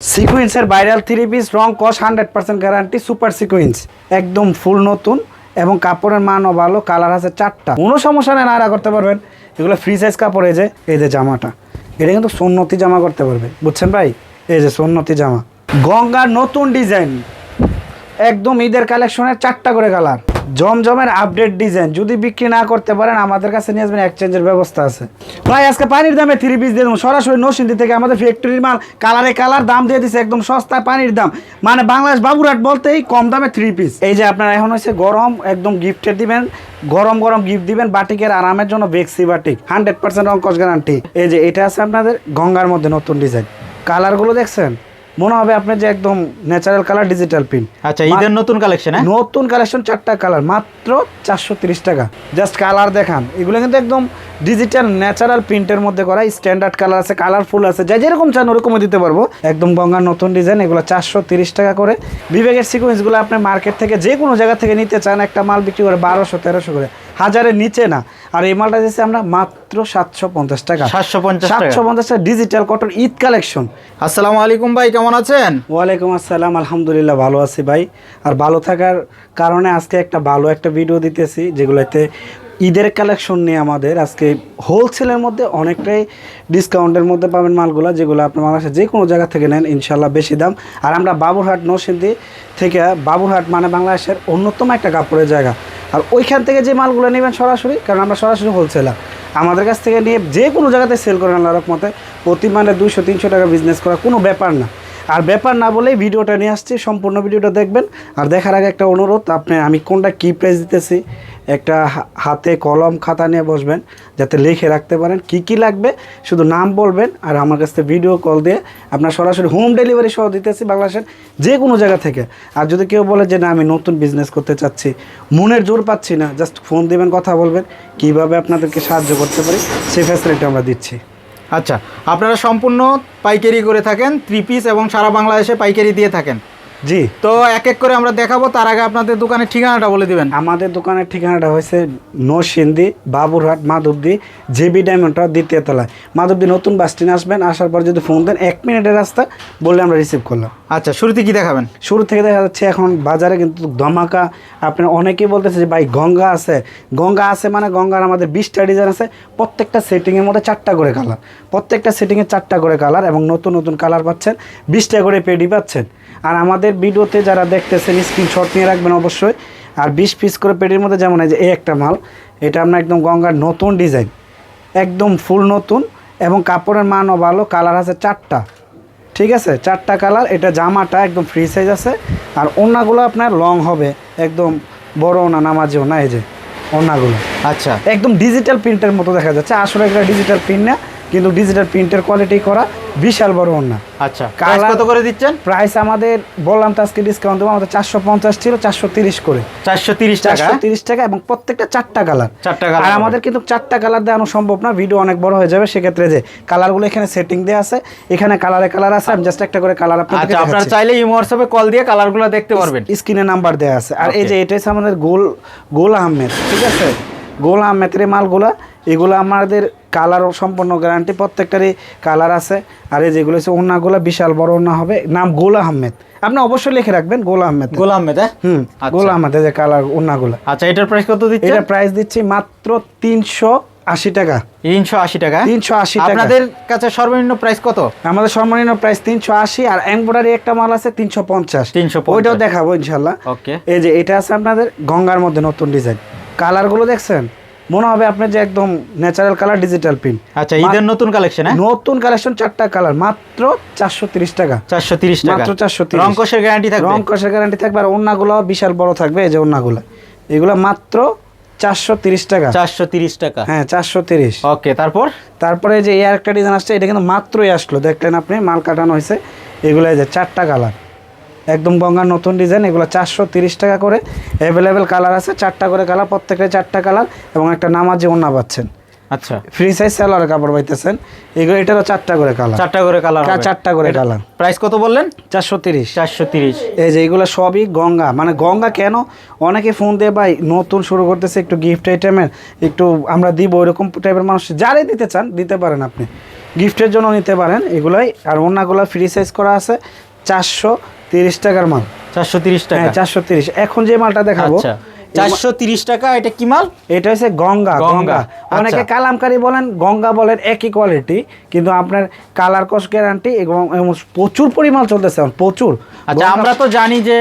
সিকুয়েন্সের viral three piece রং কস hundred percent guarantee super sequence একদম full নতুন এবং কাপড়ের মানও ভালো কালার আছে চারটা। কোনো সমস্যা নেই নাড়া করতে পারবেন। এগুলো ফ্রি সাইজ কাপড়, এই যে এই যে জামাটা। এটা কিন্তু সন্নতি জামা করতে পারবে। বুঝছেন ভাই? এই যে সন্নতি জামা। গঙ্গার নতুন ডিজাইন একদম ঈদের কালেকশনের চারটা করে কালার জমজমের আপডেট ডিজাইন যদি বিক্রি না করতে পারেন, আমাদের কাছে নিয়ে আসবেন এক্সচেঞ্জের ব্যবস্থা আছে। ভাই, আজকে পানির দামে থ্রি পিস দিয়ে দেবো। সরাসরি নসিন্দি থেকে আমাদের ফ্যাক্টরির মাল কালারে কালার দাম দিয়ে দিচ্ছে একদম সস্তায় পানির দাম। মানে বাংলাদেশ বাবুরহাট বলতেই কম দামে থ্রি পিস এই যে আপনারা এখন হচ্ছে গরম, একদম গিফটের দিবেন, গরম গরম গিফট দিবেন, বাটিকের আরামের জন্য বেক্সি বাটিক হান্ড্রেড পার্সেন্ট অঙ্কশ গ্যারান্টি এই যে এটা আছে আপনাদের গঙ্গার মধ্যে নতুন ডিজাইন কালারগুলো দেখছেন? মনে হবে আপনার যে একদম ন্যাচারাল কালার ডিজিটাল প্রিন্ট আচ্ছা ঈদের নতুন কালেকশন হ্যাঁ? নতুন কালেকশন চারটা কালার মাত্র চারশো তিরিশ টাকা। জাস্ট কালার দেখান। এগুলো কিন্তু একদম ডিজিটাল ন্যাচারাল প্রিন্টের মধ্যে করা। স্ট্যান্ডার্ড কালার আছে কালারফুল আছে। যা যেরকম চান ওরকমই দিতে পারব। একদম গঙ্গার নতুন ডিজাইন এগুলো চারশো তিরিশ টাকা করে। বিবেকের সিকোয়েন্সগুলো আপনি মার্কেট থেকে যে কোনো জায়গা থেকে নিতে চান একটা মাল বিক্রি করে বারোশো তেরোশো করে। হাজারের নিচে না। আর এই মালটা দিচ্ছি আমরা মাত্র সাতশো পঞ্চাশ টাকা। সাতশো পঞ্চাশ সাতশো পঞ্চাশ টাকা ডিজিটাল কটন ঈদ কালেকশন আসসালামু আলাইকুম ভাই কেমন আছেন? ওয়ালাইকুম আসসালাম আলহামদুলিল্লাহ ভালো আছি ভাই। আর ভালো থাকার কারণে আজকে একটা ভালো একটা ভিডিও দিতেছি যেগুলোতে ঈদের কালেকশন নিয়ে আমাদের আজকে হোলসেলের মধ্যে অনেকটাই ডিসকাউন্টের মধ্যে পাবেন মালগুলো যেগুলো আপনি বাংলাদেশে যে কোনো জায়গা থেকে নেন ইনশাল্লাহ বেশি দাম। আর আমরা বাবুরহাট নরসিংদী থেকে বাবুরহাট মানে বাংলাদেশের অন্যতম একটা কাপড়ের জায়গা। আর ওইখান থেকে যে মালগুলো নেবেন সরাসরি, কারণ আমরা সরাসরি হোলসেলার আমাদের কাছ থেকে নিয়ে যে কোনো জায়গাতে সেল করেন আল্লাহ রকমতে প্রতি মানে দুশো তিনশো টাকা বিজনেস করা কোনো ব্যাপার না। আর ব্যাপার না বলেই ভিডিওটা নিয়ে আসছি, সম্পূর্ণ ভিডিওটা দেখবেন। আর দেখার আগে একটা অনুরোধ, আপনি, আমি কোনটা কী প্রাইস দিতেছি, একটা হাতে কলম খাতা নিয়ে বসবেন, যাতে লিখে রাখতে পারেন কি কি লাগবে, শুধু নাম বলবেন আর আমার কাছ ভিডিও কল দিয়ে আপনার সরাসরি হোম ডেলিভারি সহ দিতেছি বাংলাদেশের যে কোনো জায়গা থেকে। আর যদি কেউ বলে যে, না, আমি নতুন বিজনেস করতে চাচ্ছি, মনের জোর পাচ্ছি না জাস্ট ফোন দিবেন, কথা বলবেন, কীভাবে আপনাদেরকে সাহায্য করতে পারি, সেই ফ্যাসিলিটি আমরা দিচ্ছি। আচ্ছা আপনারা সম্পূর্ণ পাইকারি করে থাকেন থ্রি পিস এবং সারা বাংলাদেশে পাইকারি দিয়ে থাকেন। জি। তো এক এক করে আমরা দেখাবো তার আগে আপনাদের দোকানের ঠিকানাটা বলে দিবেন। আমাদের দোকানের ঠিকানাটা হয়েছে নরসিংদী বাবুরহাট মাধবদী জেবি ডায়মন্ডটা দ্বিতীয় তলায়। মাধবদী নতুন বাস স্ট্যান্ড আসবেন আসার পর যদি ফোন দেন এক মিনিটের রাস্তা বললে আমরা রিসিভ করলাম। আচ্ছা শুরুতে কি দেখাবেন? শুরু থেকে দেখা যাচ্ছে এখন বাজারে কিন্তু ধমাকা। আপনি অনেকেই বলতেছে যে ভাই গঙ্গা আছে। গঙ্গা আছে মানে গঙ্গার আমাদের বিশটা ডিজাইন আছে। প্রত্যেকটা সেটিংয়ের মধ্যে চারটা করে কালার প্রত্যেকটা সেটিংয়ে চারটা করে কালার এবং নতুন নতুন কালার পাচ্ছেন বিশটা করে পেডি পাচ্ছেন। আর আমাদের ভিডিওতে যারা দেখতেছেন স্ক্রিনশট নিয়ে রাখবেন অবশ্যই। আর বিশ পিস করে পেডির মধ্যে যেমন এই যে এই একটা মাল এটা আপনার একদম গঙ্গার নতুন ডিজাইন একদম ফুল নতুন এবং কাপড়ের মানও ভালো কালার আছে চারটা। ঠিক আছে? চারটা কালার এটা জামাটা একদম ফ্রি সাইজ আছে। আর ওনাগুলো আপনার লং হবে একদম বড় ওনা নামাজি ওনা এই যে ওনাগুলো আচ্ছা। একদম ডিজিটাল প্রিন্টের মতো দেখা যাচ্ছে। আসলে একটা ডিজিটাল প্রিন্ট না কিন্তু ডিজিটাল প্রিন্টের কোয়ালিটি করা বিশাল বড় ওনা আচ্ছা Colour- কত করে দিচ্ছেন? প্রাইস আমাদের বললাম তো আজকে ডিসকাউন্ট দেবো আমাদের চারশো পঞ্চাশ ছিল চারশো তিরিশ করে। চারশো তিরিশ টাকা? চারশো তিরিশ টাকা এবং প্রত্যেকটা চারটা কালার। চারটা আর কালার আমাদের কিন্তু চারটা কালার দেওয়ানো সম্ভব না ভিডিও অনেক বড় হয়ে যাবে সেক্ষেত্রে যে কালারগুলো এখানে সেটিং দেওয়া আছে এখানে কালারে কালার আছে আমি জাস্ট একটা করে কালার আপনাদের আচ্ছা আপনারা চাইলে ইমো হোয়াটসঅ্যাপে কল দিয়ে কালারগুলো দেখতে পারবেন। স্ক্রিনে নাম্বার দেওয়া আছে। আর এই যে এটা হচ্ছে আমাদের গোল গোল আহমেদ ঠিক আছে? গোল আহমেদের মালগুলা এগুলো আমাদের কালার সম্পূর্ণ গ্যারান্টি প্রত্যেকটারই কালার আছে। আর এই যেগুলো হচ্ছে ওনাগুলো বিশাল বড় ওনা হবে। নাম গোল আহমেদ। আপনি অবশ্যই লিখে রাখবেন গোল আহমেদ। গোলাম মেদা হুম আচ্ছা। গোল আহমেদের যে কালার ওনাগুলো আচ্ছা এটার প্রাইস কত দিচ্ছেন? এটা প্রাইস দিচ্ছি মাত্র তিনশো আশি টাকা। তিনশো আশি টাকা। 380 টাকা। আপনাদের কাছে সর্বনিম্ন প্রাইস কত? আমাদের সর্বনিম্ন প্রাইস তিনশো আশি আর এমব্রয়ডারি একটা মাল আছে তিনশো পঞ্চাশ। 350 ওইটাও দেখাবো ইনশাল্লাহ ওকে এই যে এটা আছে আপনাদের গঙ্গার মধ্যে নতুন ডিজাইন কালারগুলো দেখছেন? মনে হবে আপনার যে একদম ন্যাচারাল কালার ডিজিটাল প্রিন্ট আচ্ছা ঈদের নতুন কালেকশন হ্যাঁ? নতুন কালেকশন চারটা কালার মাত্র চারশো তিরিশ টাকা। চারশো তিরিশ টাকা। মাত্র 430 রং কোষের গ্যারান্টি থাকবে? রং কষের গ্যারান্টি থাকবে আর অন্যগুলো বিশাল বড় থাকবে এই যে অন্যগুলো এগুলো মাত্র চারশো তিরিশ টাকা। চারশো তিরিশ টাকা। হ্যাঁ চারশো তিরিশ। ওকে তারপর? তারপরে যে এই একটা ডিজাইন আসছে এটা কিন্তু মাত্রই আসলো। দেখলেন আপনি মাল কাটানো হয়েছে। এগুলো যে চারটা কালার একদম গঙ্গার নতুন ডিজাইন এগুলো চারশো তিরিশ টাকা করে। অ্যাভেলেবেল কালার আছে চারটা করে কালার প্রত্যেকটা চারটা কালার এবং একটা নামাজি ওন্না পাচ্ছেন। আচ্ছা। ফ্রি সাইজ সালোয়ার কাপড় পাইতেছেন। এগুলো এটারও চারটা করে কালার চারটা করে কালার চারটা করে কালার প্রাইস কত বললেন? চারশো তিরিশ। চারশো তিরিশ। এই যে এগুলো সবই গঙ্গা। মানে গঙ্গা কেন? অনেকে ফোন দিয়ে ভাই নতুন শুরু করতেছে একটু গিফট আইটেমের একটু আমরা দিব। ওইরকম টাইপের মানুষ যারাই দিতে চান দিতে পারেন আপনি। গিফটের জন্য নিতে পারেন এগুলাই। আর অন্যগুলো ফ্রি সাইজ করা আছে চারশো তিরিশ টাকার মাল। চারশো তিরিশ টাকা। হ্যাঁ চারশো তিরিশ। এখন যে মালটা দেখাবো আচ্ছা। চারশো তিরিশ টাকা এটা কি মাল? এটা হচ্ছে গঙ্গা গঙ্গা, গঙ্গা। অনেকে কালামকারী বলেন গঙ্গা বলেন একই কোয়ালিটি কিন্তু আপনার কালার কস গ্যারান্টি এবং এবং প্রচুর পরিমাণ চলতেছে প্রচুর। আচ্ছা আমরা তো জানি যে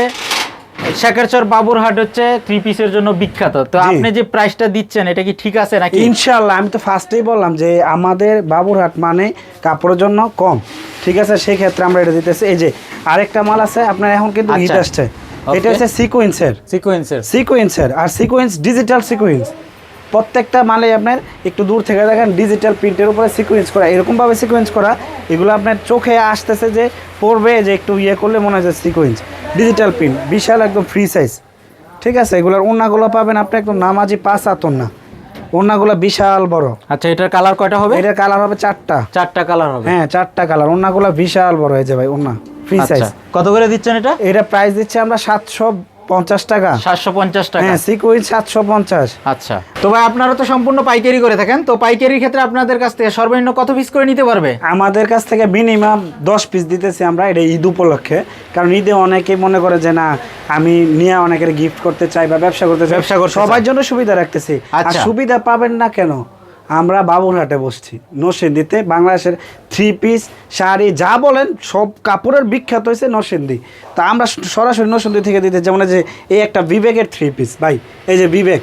শেখারচর বাবুরহাট হচ্ছে থ্রি পিসের জন্য বিখ্যাত। তো আপনি যে প্রাইসটা দিচ্ছেন এটা কি ঠিক আছে নাকি? ইনশাআল্লাহ আমি তো ফার্স্টেই বললাম যে আমাদের বাবুরহাট মানে কাপড়ের জন্য কম। ঠিক আছে সেই ক্ষেত্রে আমরা এটা দিতেছি। এই যে আরেকটা মাল আছে আপনার এখন কিন্তু হিট আচ্ছা। আসছে. এটা হচ্ছে সিকোয়েন্সের সিকোয়েন্সের সিকোয়েন্সের আর সিকোয়েন্স ডিজিটাল সিকোয়েন্স প্রত্যেকটা মালে আপনার একটু দূর থেকে দেখেন ডিজিটাল প্রিন্টের উপরে সিকোয়েন্স করা এরকমভাবে সিকোয়েন্স করা এগুলো আপনার চোখে আসতেছে যে পড়বে যে একটু ইয়ে করলে মনে হয় যে সিকোয়েন্স ডিজিটাল প্রিন্ট বিশাল একদম ফ্রি সাইজ ঠিক আছে এগুলোর ওড়নাগুলো পাবেন আপনি একদম নামাজি পাঁচ আতন না ওড়নাগুলো বিশাল বড়। আচ্ছা এটার কালার কয়টা হবে? এটার কালার হবে চারটা। চারটা কালার হবে। হ্যাঁ চারটা কালার ওড়নাগুলো বিশাল বড় হয়ে যাবে ওড়না। ফ্রি সাইজ কত করে দিচ্ছেন এটা? এটা প্রাইস দিচ্ছে আমরা সাতশো পঞ্চাশ টাকা? সাতশো পঞ্চাশ টাকা? হ্যাঁ সিকোয়েন্স সাতশো পঞ্চাশ। আচ্ছা। তো ভাই আপনারা তো সম্পূর্ণ পাইকারি করে থাকেন। তো পাইকারির ক্ষেত্রে আপনাদের কাছ থেকে সর্বনিম্ন কত পিস করে নিতে পারবে? আমাদের কাছ থেকে মিনিমাম দশ পিস দিতেছি আমরা এটা ঈদ উপলক্ষে। কারণ ঈদে অনেকে মনে করে যে না আমি নিয়ে অনেকের গিফট করতে চাই বা ব্যবসা করতে চাই। ব্যবসা করতে সবার জন্য সুবিধা রাখতেছি। আর আচ্ছা। সুবিধা পাবেন না কেন? আমরা বাবুরহাটে বসছি। নসিন্দিতে বাংলাদেশের থ্রি পিস শাড়ি যা বলেন সব কাপড়ের বিখ্যাত হয়েছে নসিন্দি তা আমরা সরাসরি নসিন্দি থেকে দিতে যেমন যে এই একটা বিবেকের থ্রি পিস ভাই, এই যে বিবেক,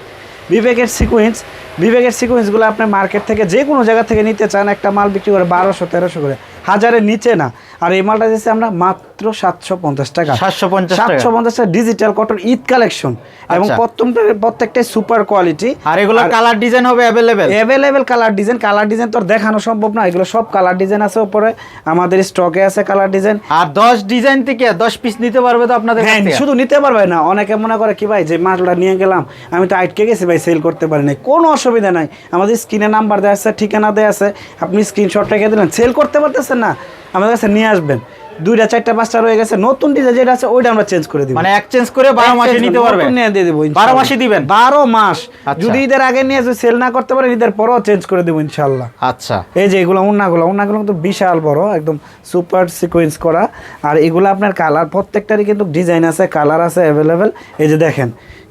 বিবেকের সিকোয়েন্স বিবেকের সিকোয়েন্সগুলো আপনি মার্কেট থেকে যে কোনো জায়গা থেকে নিতে চান, একটা মাল বিক্রি করে বারোশো, তেরোশো করে, হাজারের নিচে না। আর এই মালটা দিচ্ছি আমরা মাত্র সাতশো পঞ্চাশ টাকা। 750 টাকা। সাতশো পঞ্চাশ টাকা ডিজিটাল কটন ঈদ কালেকশন এবং আচ্ছা। প্রত্যেকটা প্রত্যেকটাই সুপার কোয়ালিটি আর এগুলো কালার ডিজাইন হবে available available colour design colour design তো দেখানো সম্ভব না। এগুলো সব কালার ডিজাইন আছে উপরে। আমাদের স্টকে আছে কালার ডিজাইন আর দশ ডিজাইন থেকে দশ পিস নিতে পারবে তো আপনাদের হ্যাঁ? শুধু নিতে পারবে না। অনেকে মনে করে কি ভাই যে মালটা নিয়ে গেলাম আমি তো আটকে গেছি ভাই সেল করতে পারি নাই। কোনো অসুবিধা নাই। আমাদের স্ক্রিনে নাম্বার দেওয়া আছে ঠিকানা দেওয়া আছে। আপনি স্ক্রিনশট রেখে দিলেন। সেল করতে পারতেছেন না। আমাদের কাছে নিয়ে আসবেন। দুইটা চারটা পাঁচটা রয়ে গেছে। নতুন ডিজাইন যেটা আছে ওইটা আমরা চেঞ্জ করে দিব। মানে এক্সচেঞ্জ করে বারো মাসে নিতে পারবে? নিয়ে দিয়ে দেবো বারো মাসে দিবেন? বারো মাস। আচ্ছা। যদি ঈদের আগে নিয়ে যদি সেল না করতে পারেন ঈদের পরেও চেঞ্জ করে দেবো ইনশাল্লাহ। আচ্ছা। এই যে এগুলো উন্নাগুলো উন্নাগুলো কিন্তু বিশাল বড় একদম সুপার সিকোয়েন্স করা। আর এগুলো আপনার কালার প্রত্যেকটারই কিন্তু ডিজাইন আছে কালার আছে অ্যাভেলেবেল এই যে দেখেন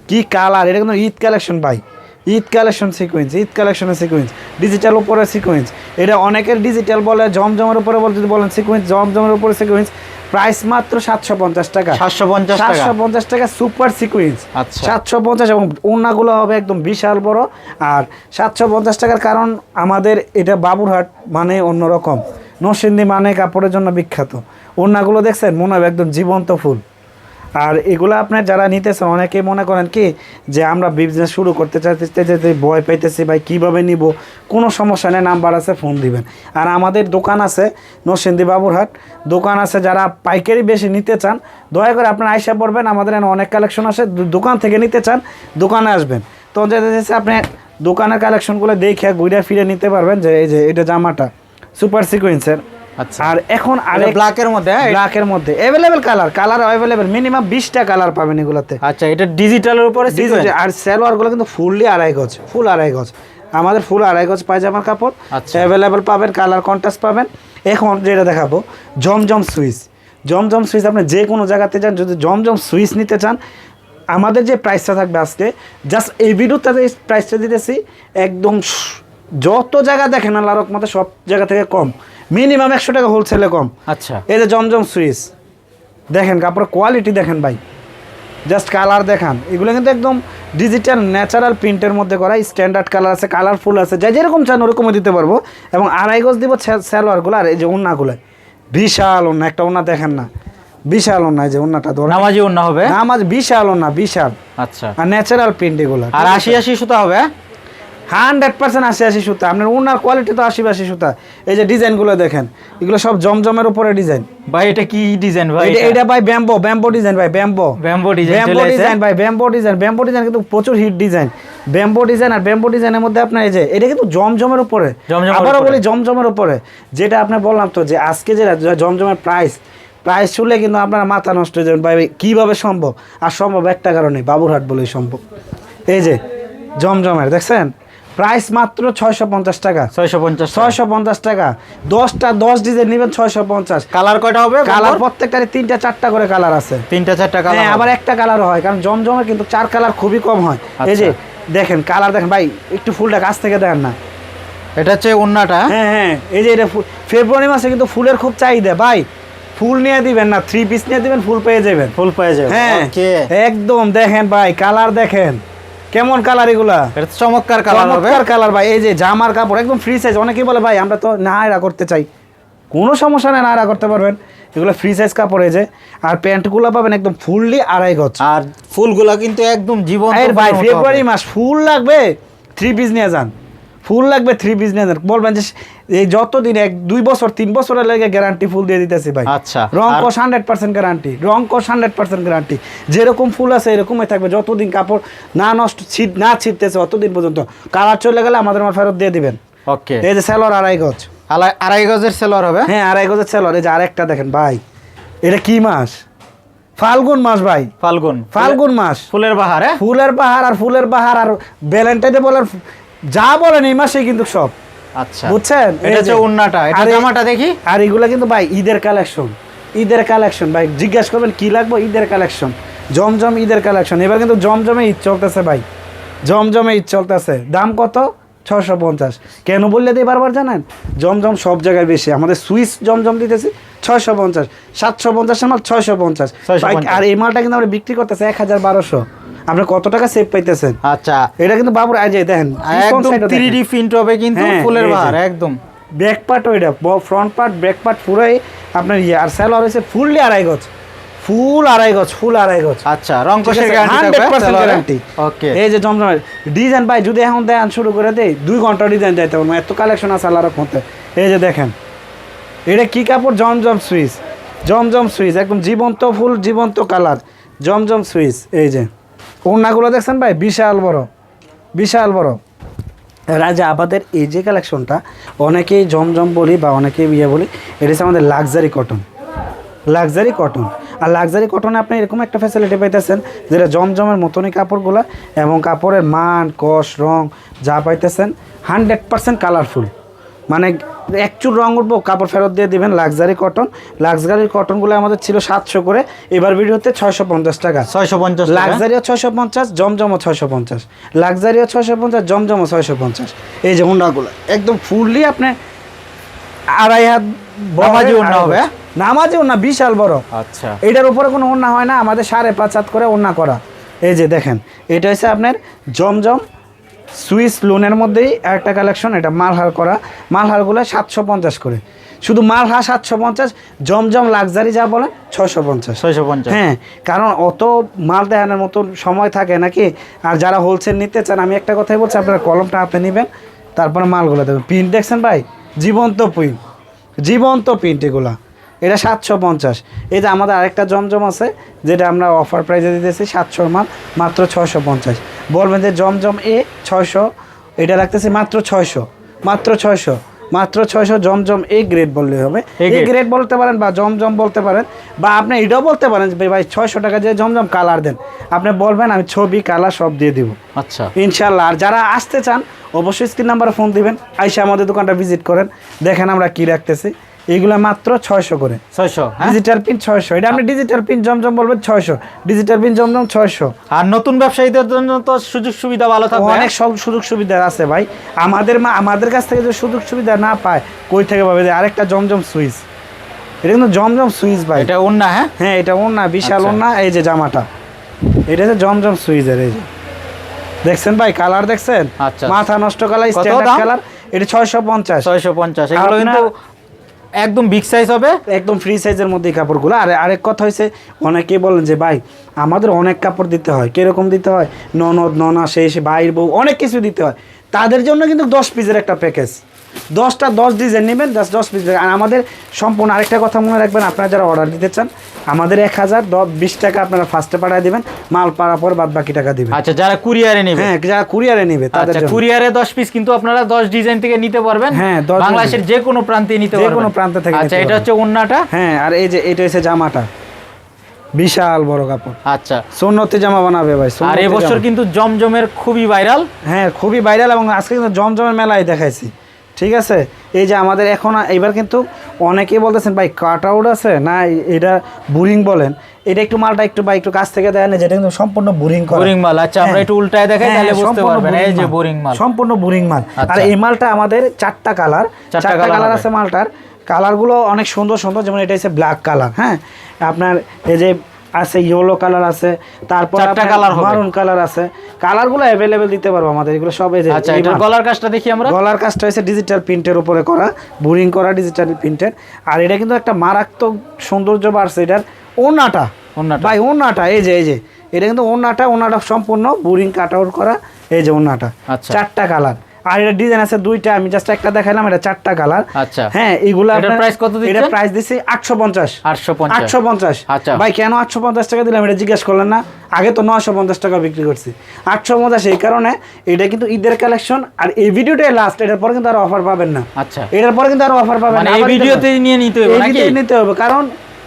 কি কালার এটা কিন্তু ঈদ কালেকশন ভাই। ঈদ কালেকশন সিকোয়েন্স ঈদ কালেকশনের সিকোয়েন্স ডিজিটাল উপরে সিকোয়েন্স এটা অনেকের ডিজিটাল বলে জমজমের উপরে যদি বলেন সিকোয়েন্স জমজমের উপরে সিকোয়েন্স প্রাইস মাত্র সাতশো পঞ্চাশ টাকা। সাতশো পঞ্চাশ সাতশো পঞ্চাশ টাকা সুপার সিকোয়েন্স আচ্ছা। সাতশো পঞ্চাশ এবং ওড়নাগুলো হবে একদম বিশাল বড়। আর সাতশো পঞ্চাশ টাকার কারণ আমাদের এটা বাবুরহাট মানে অন্যরকম। নরসিংদী মানে কাপড়ের জন্য বিখ্যাত। ওড়নাগুলো দেখছেন? মনে হবে একদম জীবন্ত ফুল। আর এগুলো আপনার যারা নিতেছেন, অনেকে মনে করেন কি যে আমরা বিজনেস শুরু করতে চাইতে ভয় পাইতেছি, ভাই কীভাবে নিব? কোনো সমস্যা নেই নাম্বার আছে ফোন দিবেন। আর আমাদের দোকান আছে নরসিংদী বাবুরহাট। দোকান আছে যারা পাইকারি বেশি নিতে চান, দয়া করে আপনার আয়সা পড়বেন, আমাদের এখানে অনেক কালেকশন আছে। দোকান থেকে নিতে চান, দোকানে আসবেন। তো যেতে আপনি দোকানের কালেকশনগুলো দেখে ঘুরে ফিরে নিতে পারবেন, যে এই যে, এটা জামাটা। সুপার সিকোয়েন্সের আচ্ছা। আর এখন আর ব্ল্যাকের মধ্যে? ব্ল্যাকের মধ্যে। Available colour colour available minimum বিশটা কালার পাবেন এগুলোতে। আচ্ছা এটা ডিজিটালের উপরে? আর সালোয়ারগুলো কিন্তু ফুললি আড়াই গজ ফুল আড়াই গজ। আমাদের ফুল আড়াই গজ পায়জামার কাপড়। আচ্ছা। অ্যাভেলেবেল পাবেন কালার কন্ট্রাস্ট পাবেন। এখন যেটা দেখাবো জমজম সুইচ। জমজম সুইচ আপনি যে কোনো জায়গাতে যান যদি জমজম সুইচ নিতে চান আমাদের যে প্রাইসটা থাকবে আজকে জাস্ট এই ভিডিওতে এই প্রাইসটা দিতেছি একদম যত জায়গা দেখেন আল্লাহ রকমতে সব জায়গা থেকে কম। মিনিমাম একশো টাকা হোলসেলে কম। আচ্ছা। এই যে জমজম সুইচ দেখেন কাপড়ের কোয়ালিটি দেখেন ভাই। জাস্ট কালার দেখান। এগুলো কিন্তু একদম ডিজিটাল ন্যাচারাল প্রিন্টের মধ্যে করা স্ট্যান্ডার্ড কালার আছে কালারফুল আছে যাই যেরকম চান ওরকমও দিতে পারব। এবং আড়াই গজ দিব স্যালোয়ারগুলো আর এই যে উন্নাগুলো বিশাল উন্না একটা উন্না দেখেন না। বিশাল এই যে ওনাটা ধরে নামাজি অন্য হবে? নামাজ বিশাল ওনা বিশাল। আচ্ছা। আর ন্যাচারাল প্রিন্ট এগুলো। আর আশি আশি সুতা হবে হ্যাঁ? হান্ড্রেড পার্সেন্ট আশি আশি সুতা। আপনার ওনার কোয়ালিটি তো আশি আশি সুতা। এই যে ডিজাইনগুলো দেখেন এগুলো সব জমজমের উপরে ডিজাইন। ভাই এটা কি ডিজাইন ভাই? এটা ভাই ব্যাম্বো ব্যাম্বো ডিজাইন ভাই bamboo. Bamboo design bamboo design ভাই ব্যাম্বো ডিজাইন ব্যাম্বো ডিজাইন কিন্তু প্রচুর হিট ডিজাইন। ব্যাম্বো ডিজাইন আর ব্যাম্বো ডিজাইনের মধ্যে আপনার এই যে এটা কিন্তু জমজমের উপরে। আবারও। বলি জমজমের উপরে। যেটা আপনি বললাম তো যে আজকে যেটা যে জমজমের প্রাইস প্রাইস শুনলে কিন্তু আপনার মাথা নষ্ট হয়ে যাবেন ভাই কীভাবে সম্ভব? আর সম্ভব একটা কারণে বাবুরহাট বলেই সম্ভব। এই যে জমজমের দেখছেন? প্রাইস মাত্র ছয়শো পঞ্চাশ টাকা। ছয়শো পঞ্চাশ ছয়শো পঞ্চাশ টাকা। দশটা দশ ডিজাইন নেবেন ছয়শো পঞ্চাশ। কালার কয়টা হবে কালার প্রত্যেকটারে তিনটা চারটা করে কালার আছে। তিনটা চারটা হ্যাঁ কালার আবার একটা কালার হয় কারণ জমজমে কিন্তু চার কালার খুবই কম হয়। এই যে দেখেন কালার দেখেন ভাই একটু ফুলটা কাছ থেকে দেখেন না। এটা হচ্ছে ওন্নাটা? হ্যাঁ হ্যাঁ এই যে এটা ফেব্রুয়ারি মাসে কিন্তু ফুলের খুব চাহিদা ভাই। ফুল নিয়ে দিবেন না থ্রি পিস নিয়ে দিবেন ফুল পেয়ে যাবেন। ফুল পেয়ে যাবেন। হ্যাঁ একদম দেখেন ভাই কালার দেখেন। কেমন কালার এগুলা? এটা চমৎকার কালার হবে। চমৎকার কালার ভাই এই যে জামার কাপড় একদম ফ্রি সাইজ অনেকেই বলে ভাই আমরা তো নায়রা করতে চাই। কোনো সমস্যা নেই নায়রা করতে পারবেন। এগুলো ফ্রি সাইজ কাপড় এই যে। আর প্যান্টগুলো পাবেন একদম ফুললি আড়াই গজ। আর ফুলগুলা কিন্তু একদম জীবন ভাই ফেব্রুয়ারি মাস ফুল লাগবে থ্রি পিস নিয়ে যান। ফুল লাগবে থ্রি পিস নিয়ে যান বলবেন যে এই যতদিন এক দুই বছর তিন বছরের লেগে গ্যারান্টি ফুল দিয়ে দিতেছি ভাই। আচ্ছা, রং কোষ হান্ড্রেড পার্সেন্ট গ্যারান্টি রং কোষ হান্ড্রেড পার্সেন্ট গ্যারান্টি যেরকম ফুল আছে এরকমই থাকবে। যতদিন কাপড় না নষ্ট ছিট না ছিটতেছে অতদিন পর্যন্ত কালার চলে গেলে আমাদের আমার ফেরত দিয়ে দিবেন। ওকে এই যে স্যালোর আড়াই গজ। আড়াই গজের সেলর হবে? হ্যাঁ আড়াই গজের স্যালোর এই যে আরেকটা দেখেন ভাই এটা কি মাস? ফাল্গুন মাস ভাই। ফাল্গুন। ফাল্গুন মাস। ফুলের বাহার হ্যাঁ? ফুলের পাহাড় আর ফুলের বাহার আর ভ্যালেন্টাইনে বলেন যা বলেন এই মাসে কিন্তু সব। আচ্ছা। বুঝছেন? এটা হচ্ছে ওন্নাটা এটা জামাটা দেখি। আর এগুলা কিন্তু ভাই ঈদের কালেকশন ঈদের কালেকশন। ভাই জিজ্ঞাসা করবেন কি লাগবে ঈদের কালেকশন? জমজম ঈদের কালেকশন। এবার কিন্তু জমজমে ঈদ চলতেছে ভাই। জমজমে ঈদ চলতেছে। দাম কত? ছশো পঞ্চাশ। কেন বললে দিয়ে বারবার জানেন? জমজম সব জায়গায় বেশি। আমাদের সুইস জমজম দিতেছি ছয়শো পঞ্চাশ। সাতশো পঞ্চাশের মাল ছয়শো পঞ্চাশ। আর এই মালটা কিন্তু আমরা বিক্রি করতেছি এক হাজার বারোশো। আপনি কত টাকা সেভ পাইতেছেন? আচ্ছা। এটা কিন্তু বাবুর আজ দেখেন একদম থ্রি ডি প্রিন্ট হবে কিন্তু হ্যাঁ, ফুলের। বাহার একদম। ব্যাক পার্ট ওইটা ফ্রন্ট পার্ট ব্যাক পার্ট পুরোই আপনার ইয়ে আর স্যালোয়ার হয়েছে ফুললি আড়াই গজ। ফুল আড়াই গজ ফুল আড়াই গজ। আচ্ছা রং কোষের গ্যারান্টি গ্যারান্টি ওকে এই যে জমজম ডিজাইন ভাই যদি এখন দেন শুরু করে দেই দুই ঘণ্টা ডিজাইন যাইতে পারব। এত কালেকশন আছে আল্লাহর মধ্যে এই যে দেখেন এটা কি কাপড়? জমজম সুইচ। জমজম সুইচ একদম জীবন্ত ফুল জীবন্ত কালার জমজম সুইচ এই যে। ওড়নাগুলো দেখছেন ভাই? বিশাল বড়। বিশাল বড়। রাজা, আমাদের এই যে কালেকশনটা অনেকেই জমজম বলি বা অনেকেই ইয়ে বলি, এটা হচ্ছে আমাদের লাক্সারি কটন লাক্সারি কটন আর লাক্সারি কটনে আপনি এরকম একটা ফ্যাসিলিটি পাইতেছেন, যেটা জমজমের মতনই কাপড়গুলো এবং কাপড়ের মান কষ রং যা পাইতেছেন হান্ড্রেড পার্সেন্ট কালারফুল মানে একচুর রং উঠবো কাপড় ফেরত দিয়ে দিবেন লাক্সারি কটন লাক্সারি কটনগুলো আমাদের ছিল সাতশো করে এবার ভিডিওতে ছয়শো পঞ্চাশ টাকা। ছয়শো পঞ্চাশ লাক্সারিও ছয়শো পঞ্চাশ জমজমও ছয়শো পঞ্চাশ। লাক্সারিও ছয়শো পঞ্চাশ জমজমও ছয়শো পঞ্চাশ। এই যে হুন্ডাগুলো একদম ফুললি আপনি আড়াই হাত বড় হবে? নামাজি ওড়না বিশাল বড়। আচ্ছা। এটার উপরে কোনো ওড়না হয় না আমাদের সাড়ে পাঁচ হাত করে ওড়না করা। এই যে দেখেন এটা হচ্ছে আপনার জমজম সুইস লোনের মধ্যেই একটা কালেকশন এটা মালহার করা। মালহারগুলো সাতশো পঞ্চাশ করে। শুধু মালহার সাতশো পঞ্চাশ জমজম লাক্সারি যা বলেন ছয়শো পঞ্চাশ। ছয়শো পঞ্চাশ। হ্যাঁ কারণ অত মাল দেখানোর মতো সময় থাকে নাকি? আর যারা হোলসেল নিতে চান আমি একটা কথাই বলছি আপনারা কলমটা হাতে নেবেন তারপরে মালগুলো দেবেন। প্রিন্ট দেখছেন ভাই? জীবন্ত প্রিন্ট জীবন্ত প্রিন্ট এগুলা। এটা সাতশো পঞ্চাশ। এই যে আমাদের আরেকটা জমজম আছে যেটা আমরা অফার প্রাইসে দিতেছি সাতশোর মাল মাত্র ছশো পঞ্চাশ। বলবেন যে জমজম এ ছয়শো এটা রাখতেছি মাত্র ছয়শো মাত্র ছয়শো মাত্র ছয়শো জমজম এ গ্রেড বললে হবে। এ গ্রেড বলতে পারেন বা জমজম বলতে পারেন বা আপনি এটাও বলতে পারেন যে ভাই ছয়শো টাকা যে জমজম কালার দেন। আপনি বলবেন আমি ছবি কালার সব দিয়ে দিব। আচ্ছা। ইনশাল্লাহ আর যারা আসতে চান অবশ্যই স্ক্রিন নাম্বারে ফোন দিবেন আইসা আমাদের দোকানটা ভিজিট করেন দেখেন আমরা কি রাখতেছি। এইগুলো মাত্র ছয়শো করে। ছয়শো হ্যাঁ? ডিজিটাল পিন ছয়শো। এটা আপনি ডিজিটাল পিন জমজম বলবেন ছয়শো। ডিজিটাল পিন জমজম ছয়শো। আর নতুন ব্যবসায়ীদের জন্য তো সুযোগ সুবিধা ভালো থাকবে অনেক সব সুযোগ সুবিধা আছে ভাই। আমাদের মা আমাদের কাছ থেকে যে সুযোগ সুবিধা না পায় কই থেকে পাবে? আরেকটা জমজম সুইচ। এটা কিন্তু জমজম সুইচ ভাই। এটা ওন্না হ্যাঁ? হ্যাঁ এটা ওনা বিশাল আচ্ছা। ওনা এই যে জামাটা। এটা হচ্ছে জমজম সুইজের এই যে। দেখছেন ভাই কালার দেখছেন? আচ্ছা। মাথা নষ্ট কালার স্ট্যান্ডার্ড কালার এটা ছয়শো পঞ্চাশ। ছয়শো পঞ্চাশ। এগুলো কিন্তু একদম বিগ সাইজ হবে। একদম ফ্রি সাইজের মধ্যে কাপড়গুলো। আর আরেক কথা হয়েছে অনেকেই বলেন যে, ভাই, আমাদের অনেক কাপড় দিতে হয়। কীরকম দিতে হয়? ননদ, ননা শেষ ভাইয়ের বউ, অনেক কিছু দিতে হয়। তাদের জন্য কিন্তু দশ পিসের একটা প্যাকেজ দশটা দশ ডিজাইন নেবেন দশ দশ পিস আর আমাদের সম্পূর্ণ আরেকটা কথা মনে রাখবেন আপনারা যারা অর্ডার দিতে চান আমাদের এক হাজার দশ বিশ টাকা আপনারা ফার্স্টে পাঠিয়ে দেবেন মাল পাড়া পর বাদ বাকি টাকা দিবেন। আচ্ছা যারা কুরিয়ারে নেবে? হ্যাঁ যারা কুরিয়ারে নেবে তাদের আচ্ছা কুরিয়ারে 10 পিস কিন্তু আপনারা 10 ডিজাইন থেকে নিতে পারবেন। হ্যাঁ, বাংলাদেশের যে কোনো প্রান্তে নিতে যে কোনো প্রান্ত থেকে আচ্ছা এটা হচ্ছে ওন্নাটা? হ্যাঁ আর এই যে এটা হচ্ছে জামাটা। বিশাল বড় কাপড়। আচ্ছা। সুন্নতি জামা বানাবে ভাই আর এবছর কিন্তু জমজমের খুবই ভাইরাল হ্যাঁ খুবই ভাইরাল এবং আজকে কিন্তু জমজমের মেলায় দেখাইছি। ঠিক আছে? এই যে আমাদের এখন এবার কিন্তু অনেকেই বলতেছেন ভাই কাট আউট আছে? না এটা বুরিং বলেন। এটা একটু মালটা একটু ভাই একটু কাছ থেকে দেয় না যেটা কিন্তু সম্পূর্ণ বুরিং করা। বোরিং মাল আচ্ছা আমরা হ্যাঁ। একটু উল্টায় দেখাই হ্যাঁ, তাহলে বুঝতে পারবেন এই যে। বোরিং মাল। সম্পূর্ণ বোরিং মাল। আর আচ্ছা। এই মালটা আমাদের চারটা কালার। চারটা কালার আছে মালটার। কালারগুলো অনেক সুন্দর সুন্দর যেমন এটা হচ্ছে ব্ল্যাক কালার হ্যাঁ? আপনার এই যে আছে ইয়েলো কালার আছে তারপর চারটা কালার হবে। মারুন কালার আছে কালারগুলো অ্যাভেলেবেল দিতে পারব আমাদের এগুলো সব এই যে আচ্ছা মাল। গলার কাজটা দেখি আমরা গলার কাজটা হয়েছে ডিজিটাল প্রিন্টের উপরে করা বোরিং করা ডিজিটাল প্রিন্টের আর এটা কিন্তু একটা মারাত্মক সৌন্দর্য বাড়ছে এটার ওনাটা ওন্নাটা। ভাই ওনাটা এই যে এই যে এটা কিন্তু ওনাটা ওনাটা সম্পূর্ণ বোরিং কাট আউট করা এই যে ওনাটা আচ্ছা। চারটা কালার আর এটা ডিজাইন আছে দুইটা আমি জাস্ট একটা দেখাইলাম এটা চারটা কালার আচ্ছা। হ্যাঁ এটার আপনার- price কত দিচ্ছেন? এটা প্রাইস দিছি আটশো পঞ্চাশ। 850 আচ্ছা। ভাই কেন আটশো পঞ্চাশ টাকা দিলাম? এটা জিজ্ঞেস করলেন না। আগে তো নয়শো পঞ্চাশ টাকা বিক্রি করছি। আটশো পঞ্চাশ এই কারণে এটা কিন্তু ঈদের কালেকশন আর এই ভিডিওটাই লাস্ট এটার পরে কিন্তু আর অফার পাবেন না। আচ্ছা। এটার পরে কিন্তু আর অফার পাবেন মানে না এই আবার ঈদের ভিডিওতেই নিয়ে নিতে হবে এই নাকি? নিতে হবে কারণ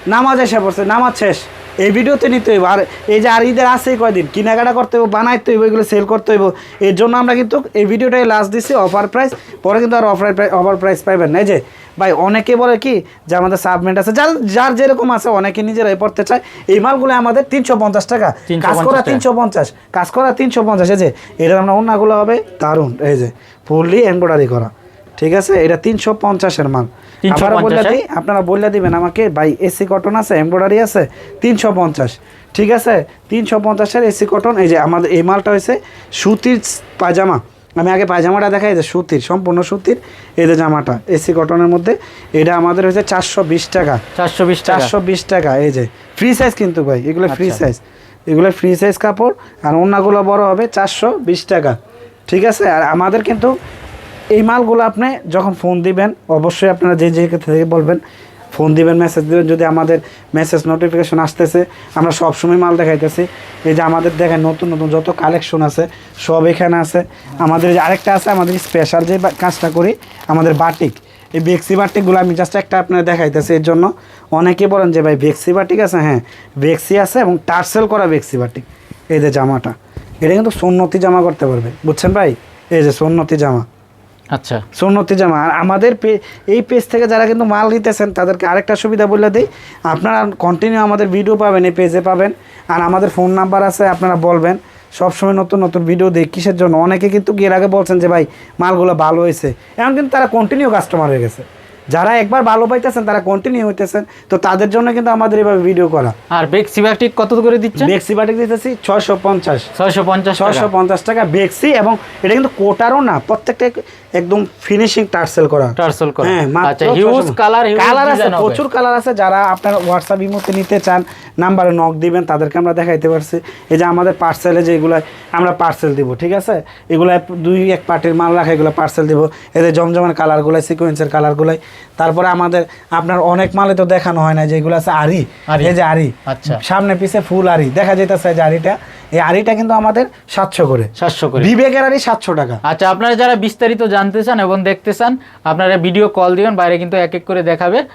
নামাজ এসে পড়ছে নামাজ শেষ। এই ভিডিওতে নিতে হইব। আর এই যে আর ঈদের আছেই কয়দিন কেনাকাটা করতে হইব বানাইতে হইব এগুলো সেল করতে হইব। এর জন্য আমরা কিন্তু এই ভিডিওটাই লাস্ট দিছি অফার প্রাইস পরে কিন্তু আর অফার প্রাইস অফার প্রাইস পাইবেন না। এই যে ভাই অনেকে বলে কি যে আমাদের সাবমেন্ট আছে যার যার যেরকম আছে অনেকে নিজেরাই পড়তে চায়। এই মালগুলো আমাদের তিনশো পঞ্চাশ টাকা। কাজ করা তিনশো পঞ্চাশ কাজ করা তিনশো পঞ্চাশ। এই যে এটা আমরা অন্যগুলো হবে দারুণ। এই যে ফুললি এমব্রয়ডারি করা। ঠিক আছে? এটা তিনশো পঞ্চাশের মাল। 350 আপনারা বললে হ্যাঁ? দিই আপনারা বললে দিবেন আমাকে ভাই এসি কটন আছে এমব্রয়ডারি আছে তিনশো পঞ্চাশ। ঠিক আছে? তিনশো পঞ্চাশের এসি কটন এই যে আমাদের এই মালটা হয়েছে সুতির পায়জামা। আমি আগে পায়জামাটা দেখাই যে সুতির সম্পূর্ণ সুতির এই যে জামাটা এসি কটনের মধ্যে। এটা আমাদের হয়েছে চারশো বিশ টাকা। চারশো বিশ চারশো বিশ টাকা এই যে। ফ্রি সাইজ কিন্তু ভাই এগুলো ফ্রি আচ্ছা। সাইজ এগুলো ফ্রি সাইজ কাপড় আর অন্যগুলো বড় হবে চারশো বিশ টাকা। ঠিক আছে? আর আমাদের কিন্তু এই মালগুলো আপনি যখন ফোন দিবেন, অবশ্যই আপনারা যে যে থেকে বলবেন ফোন দিবেন মেসেজ দিবেন। যদি আমাদের মেসেজ নোটিফিকেশন আসতেছে, আমরা সবসময় মাল দেখাইতেছি। এই যে আমাদের দেখেন নতুন নতুন যত কালেকশন আছে, সব এখানে আছে। আমাদের যে আরেকটা আছে, আমাদের স্পেশাল যে কাজটা করি, আমাদের বাটিক এই বেক্সি বাটিকগুলো আমি জাস্ট একটা আপনার দেখাইতেছি এর জন্য। অনেকে বলেন যে, ভাই বেক্সি বাটিক আছে? হ্যাঁ বেক্সি আছে এবং টার্সেল করা বেক্সি বাটিক এই যে জামাটা, এটা কিন্তু সন্নতি জামা করতে পারবে। বুঝছেন ভাই? এই যে সন্নতি জামা। আচ্ছা। সুন্নতি জামা। আর আমাদের পে, এই পেজ থেকে যারা কিন্তু মাল নিতেছেন, তাদেরকে আরেকটা সুবিধা বলে দিই। আপনারা কন্টিনিউ আমাদের ভিডিও পাবেন, এই পেজে পাবেন। আর আমাদের ফোন নাম্বার আছে, আপনারা বলবেন। সবসময় নতুন নতুন ভিডিও দেয় কিসের জন্য? অনেকে কিন্তু এর আগে বলছেন যে, ভাই, মালগুলো ভালো হয়েছে। এমন কিন্তু তারা কন্টিনিউ কাস্টমার হয়ে গেছে। যারা একবার ভালো পাইতেছেন তারা কন্টিনিউ হইতেছেন। তো তাদের জন্য কিন্তু আমাদের এভাবে ভিডিও করা। আর বেক্সি ব্যাগটি কত করে দিচ্ছেন? বেক্সি বাটিক দিতেছি ছয়শো পঞ্চাশ। 650 ছয়শো টাকা। পঞ্চাশ টাকা বেক্সি এবং এটা কিন্তু কোটারও না প্রত্যেকটা একদম ফিনিশিং টার্সেল করা। টার্সেল করা। হ্যাঁ আচ্ছা হিউজ কালার কালার আছে প্রচুর কালার আছে। যারা আপনার হোয়াটসঅ্যাপ ইমোতে নিতে চান নাম্বারে নক দিবেন তাদেরকে আমরা দেখাইতে পারছি। এই যে আমাদের পার্সেলে যেগুলো আমরা পার্সেল দিব ঠিক আছে? এগুলো দুই এক পার্টির মাল রাখা এগুলো পার্সেল দিব। এদের জমজমের কালারগুলো সিকোয়েন্সের কালারগুলাই তারপরে আমাদের আপনার অনেক মালে তো দেখানো হয় না যেগুলো আছে আরি। এই যে আরি আচ্ছা। সামনে পিছে ফুল আরি দেখা যেতেছে যে আরিটা এই আরিটা কিন্তু আমাদের সাতশো করে। 700 করে। বিবেকের আরি সাতশো টাকা। আচ্ছা আপনারা যারা বিস্তারিত জানতে চান এবং দেখতে চান আপনারা ভিডিও কল দিবেন বাইরে কিন্তু এক এক করে দেখাবে।